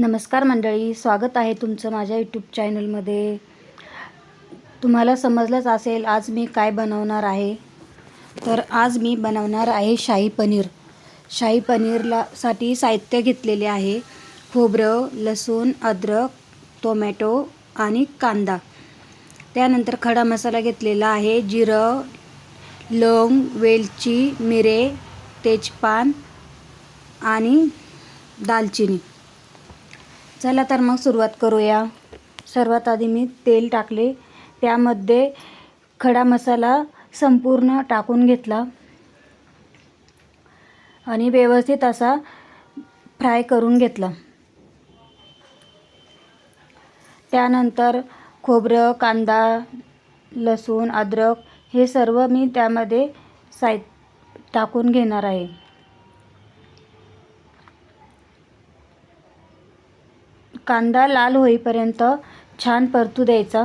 नमस्कार मंडळी स्वागत आहे तुमचं माझ्या यूट्यूब चॅनलमध्ये तुम्हाला समजलंच असेल आज मी काय बनवणार आहे? तर आज मी बनवणार आहे शाही पनीर. शाही पनीरला साठी साहित्य घेतलेले आहे. खोबरं लसूण अद्रक टोमॅटो आणि कांदा. त्यानंतर खडा मसाला घेतलेला आहे जिरं लवंग वेलची मिरे तेजपान आणि दालचिनी. चला तर मग सुरुवात करूया. सर्वात आधी मी तेल टाकले. त्यामध्ये खडा मसाला संपूर्ण टाकून घेतला. आणि व्यवस्थित असा फ्राय करून घेतला. त्यानंतर खोबरं कांदा लसूण अद्रक हे सर्व मी त्यामध्ये साय टाकून घेणार आहे. कांदा लाल होईपर्यंत छान परतू द्यायचा.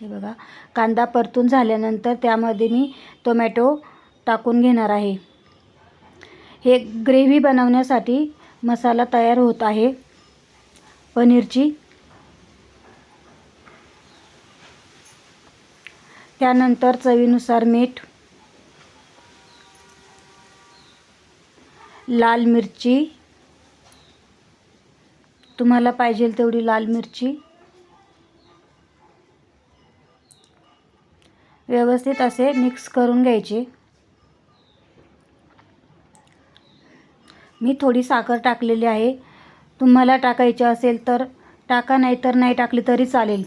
हे बघा कांदा परतून झाल्यानंतर त्यामध्ये मी टोमॅटो टाकून घेणार आहे. हे ग्रेव्ही बनवण्यासाठी मसाला तयार होत आहे. पनीरची. त्यानंतर चवीनुसार मीठ. लाल मिरची. तुम्हाला पाहिजे तेवढी लाल मिरची. व्यवस्थित असे मिक्स करून घ्यायचे. मी थोडी साखर टाकलेली आहे. तुम्हाला टाकायची असेल तर टाका नाही तर नाही टाकली तरी चालेल.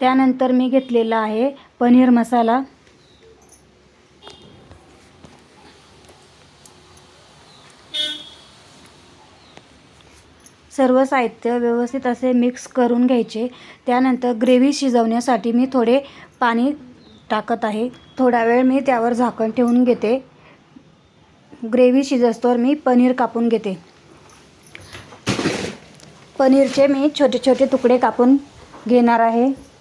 त्यानंतर मी घेतलेला आहे पनीर मसाला. सर्व साहित्य व्यवस्थित असे मिक्स करून घ्यायचे. त्यानंतर ग्रेव्ही शिजवण्यासाठी मी थोडे पाणी टाकत आहे. थोडा वेळ मी त्यावर झाकण ठेवून घेते. ग्रेव्ही शिजस्तोवर मी पनीर कापून घेते. पनीरचे मी छोटे छोटे तुकडे कापून घेणार आहे.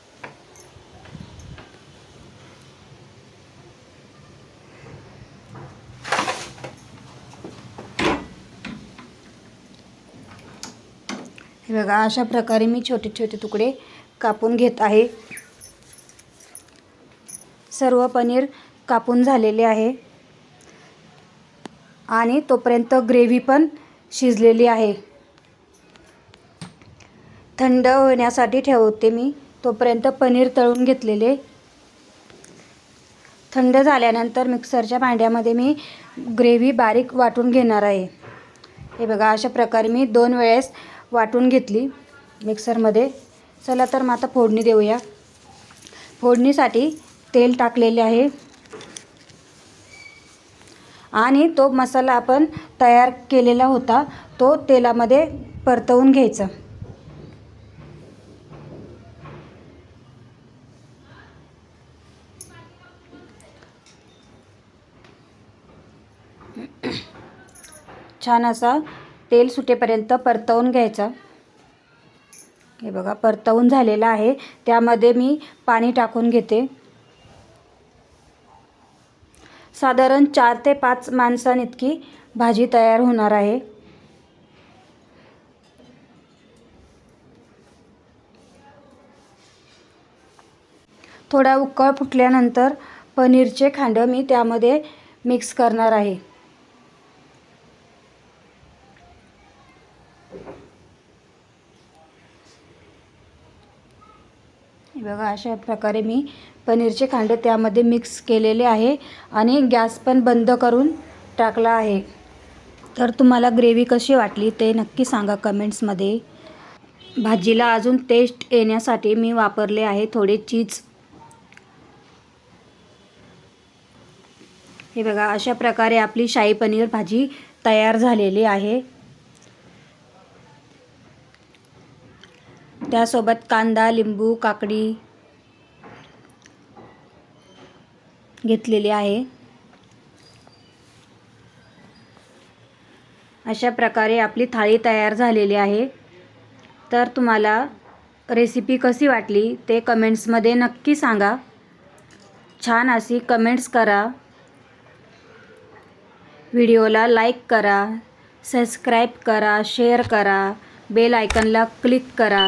हे बघा अशा प्रकारे मी छोटे छोटे तुकडे कापून घेत आहे. सर्व पनीर कापून झालेले आहे. आणि तोपर्यंत ग्रेव्ही पण शिजलेली आहे. थंड होण्यासाठी ठेवते मी. तोपर्यंत पनीर तळून घेतलेले. थंड झाल्यानंतर मिक्सरच्या भांड्यामध्ये मी ग्रेव्ही बारीक वाटून घेणार आहे. हे बघा अशा प्रकारे मी दोन वेळेस वाटून घेतली मिक्सरमध्ये. चला तर मग आता फोडणी देऊया. फोडणीसाठी तेल टाकलेले आहे. आणि तो मसाला आपण तयार केलेला होता तो तेलामध्ये परतवून घ्यायचा. छान असा तेल सुटेपर्यंत परतवून घ्यायचा. हे बघा परतवून झालेलं आहे. त्यामध्ये मी पाणी टाकून घेते. साधारण चार ते पाच माणसांइतकी भाजी तयार होणार आहे. थोडा उकळ फुटल्यानंतर पनीरचे खांड मी त्यामध्ये मिक्स करणार आहे. बघा अशा प्रकारे मी पनीरचे खांडे त्यामध्ये मिक्स केलेले आहे आणि गॅस पण बंद करून टाकला आहे. तर तुम्हाला ग्रेव्ही कशी वाटली ते नक्की सांगा कमेंट्समध्ये भाजीला अजून टेस्ट येण्यासाठी मी वापरले आहे थोडे चीज हे बघा अशा प्रकारे आपली शाही पनीर भाजी तयार झालेली आहे. त्यासोबत कांदा लिंबू काकडी घेतलेली आहे. अशा प्रकारे आपली थाळी तयार झालेली आहे. तर तुम्हाला रेसिपी कशी वाटली ते कमेंट्समध्ये नक्की सांगा. छान अशी कमेंट्स करा. व्हिडिओला लाईक करा. सबस्क्राईब करा शेअर करा. बेल आयकनला क्लिक करा.